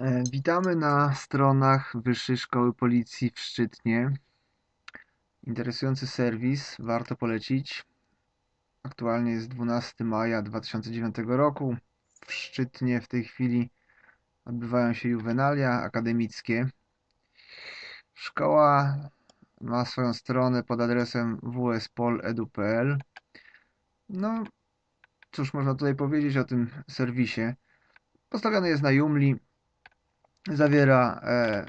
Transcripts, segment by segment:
E, Witamy na stronach Wyższej Szkoły Policji w Szczytnie. Interesujący serwis, warto polecić. Aktualnie jest 12 maja 2009 roku. W Szczytnie w tej chwili odbywają się juwenalia akademickie. Szkoła ma swoją stronę pod adresem wspol.edu.pl. No, cóż można tutaj powiedzieć o tym serwisie? Postawiony jest na Joomla, Zawiera e,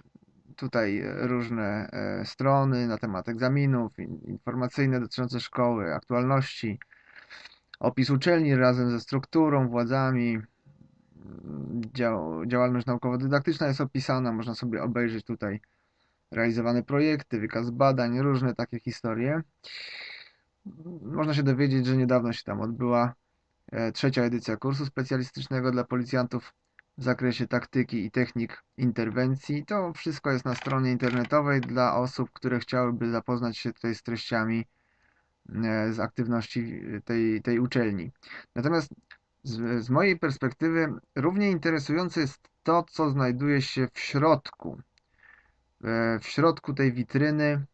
tutaj różne e, strony na temat egzaminów, informacyjne dotyczące szkoły, aktualności, opis uczelni razem ze strukturą, władzami, dział, działalność naukowo-dydaktyczna jest opisana, można sobie obejrzeć tutaj realizowane projekty, wykaz badań, różne takie historie. Można się dowiedzieć, że niedawno się tam odbyła e, trzecia edycja kursu specjalistycznego dla policjantów w zakresie taktyki i technik interwencji. To wszystko jest na stronie internetowej dla osób, które chciałyby zapoznać się tutaj z treściami e, z aktywności tej, tej uczelni. Natomiast z, z mojej perspektywy równie interesujące jest to, co znajduje się w środku. E, w środku tej witryny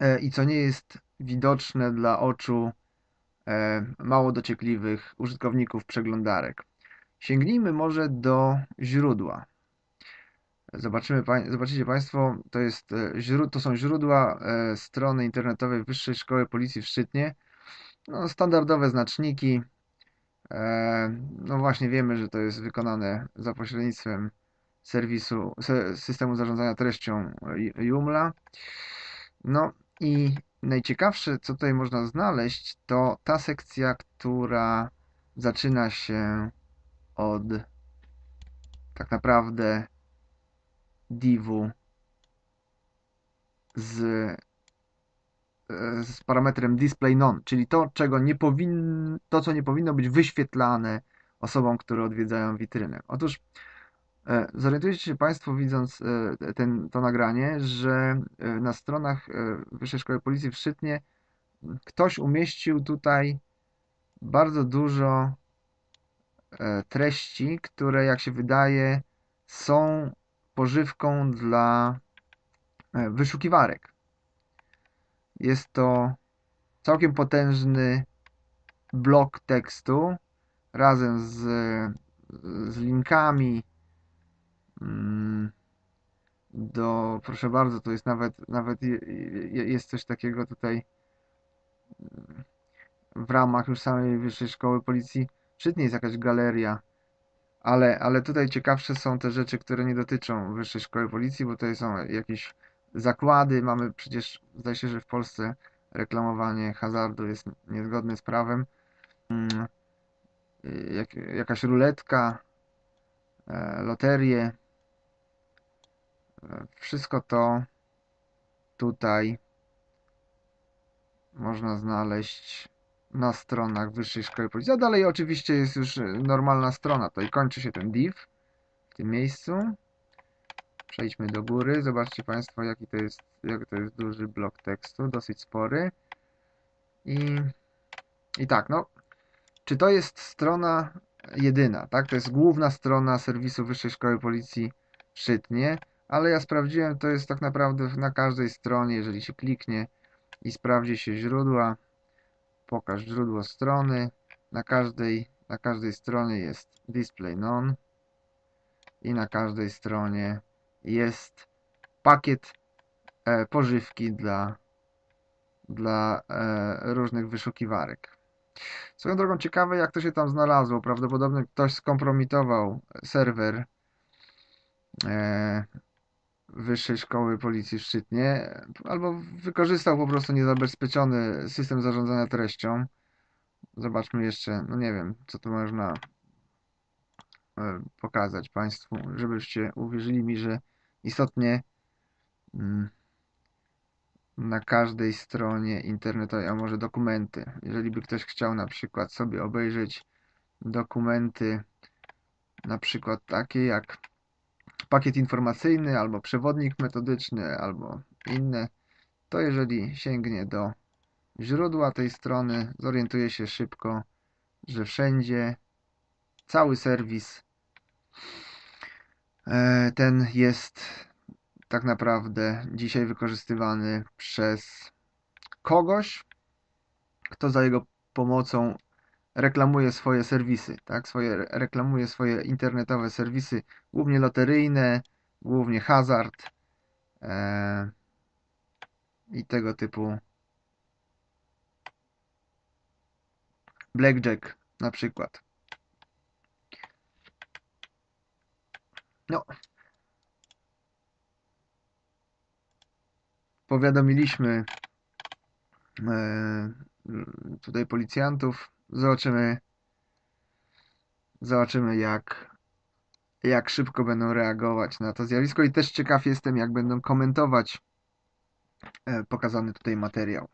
e, i co nie jest widoczne dla oczu mało dociekliwych użytkowników przeglądarek. Sięgnijmy może do źródła. Zobaczymy, zobaczycie Państwo, to, jest, e, to są źródła e, strony internetowej Wyższej Szkoły Policji w Szczytnie. No, standardowe znaczniki. E, no właśnie wiemy, że to jest wykonane za pośrednictwem serwisu, systemu zarządzania treścią Joomla. No i najciekawsze, co tutaj można znaleźć, to ta sekcja, która zaczyna się od tak naprawdę divu z, e, z parametrem display none, czyli to, czego nie powinno, to, co nie powinno być wyświetlane osobom, które odwiedzają witrynę. Otóż e, zorientujecie się Państwo, widząc e, ten, to nagranie, że na stronach Wyższej Szkoły Policji w Szczytnie ktoś umieścił tutaj bardzo dużo E, treści, które jak się wydaje są pożywką dla e, wyszukiwarek. Jest to całkiem potężny blok tekstu razem z, z linkami mm, do, proszę bardzo, to jest nawet, nawet jest coś takiego tutaj mm, w ramach już samej Wyższej Szkoły Policji Szczytnie jest jakaś galeria, ale, ale tutaj ciekawsze są te rzeczy, które nie dotyczą Wyższej Szkoły Policji, bo tutaj są jakieś zakłady. Mamy przecież, zdaje się, że w Polsce reklamowanie hazardu jest niezgodne z prawem. Mm, jak, jakaś ruletka, e, loterie. E, wszystko to tutaj można znaleźć na stronach Wyższej Szkoły Policji. A dalej oczywiście jest już e, normalna strona. Tutaj kończy się ten div w tym miejscu. Przejdźmy do góry. Zobaczcie Państwo, jaki to jest, jak to jest duży blok tekstu, dosyć spory. I, i tak, no, czy to jest strona jedyna, tak? To jest główna strona serwisu Wyższej Szkoły Policji w Szczytnie, ale ja sprawdziłem, to jest tak naprawdę na każdej stronie, jeżeli się kliknie i sprawdzi się źródła, pokaż źródło strony. Na każdej, na każdej stronie jest display none i na każdej stronie jest pakiet e, pożywki dla, dla e, różnych wyszukiwarek. Swoją drogą ciekawe jak to się tam znalazło. Prawdopodobnie ktoś skompromitował serwer e, Wyższej Szkoły Policji w Szczytnie, albo wykorzystał po prostu niezabezpieczony system zarządzania treścią. Zobaczmy jeszcze, no nie wiem, co tu można e, pokazać Państwu, żebyście uwierzyli mi, że istotnie mm, na każdej stronie internetowej, a może dokumenty. Jeżeli by ktoś chciał na przykład sobie obejrzeć dokumenty, na przykład takie jak pakiet informacyjny, albo przewodnik metodyczny, albo inne, to jeżeli sięgnie do źródła tej strony, zorientuje się szybko, że wszędzie cały serwis E, Ten jest tak naprawdę dzisiaj wykorzystywany przez kogoś, kto za jego pomocą reklamuje swoje serwisy, tak? Swoje, reklamuje swoje internetowe serwisy, głównie loteryjne, głównie hazard e, i tego typu blackjack na przykład. No. Powiadomiliśmy e, tutaj policjantów. Zobaczymy, zobaczymy jak, jak szybko będą reagować na to zjawisko i też ciekaw jestem, jak będą komentować e, pokazany tutaj materiał.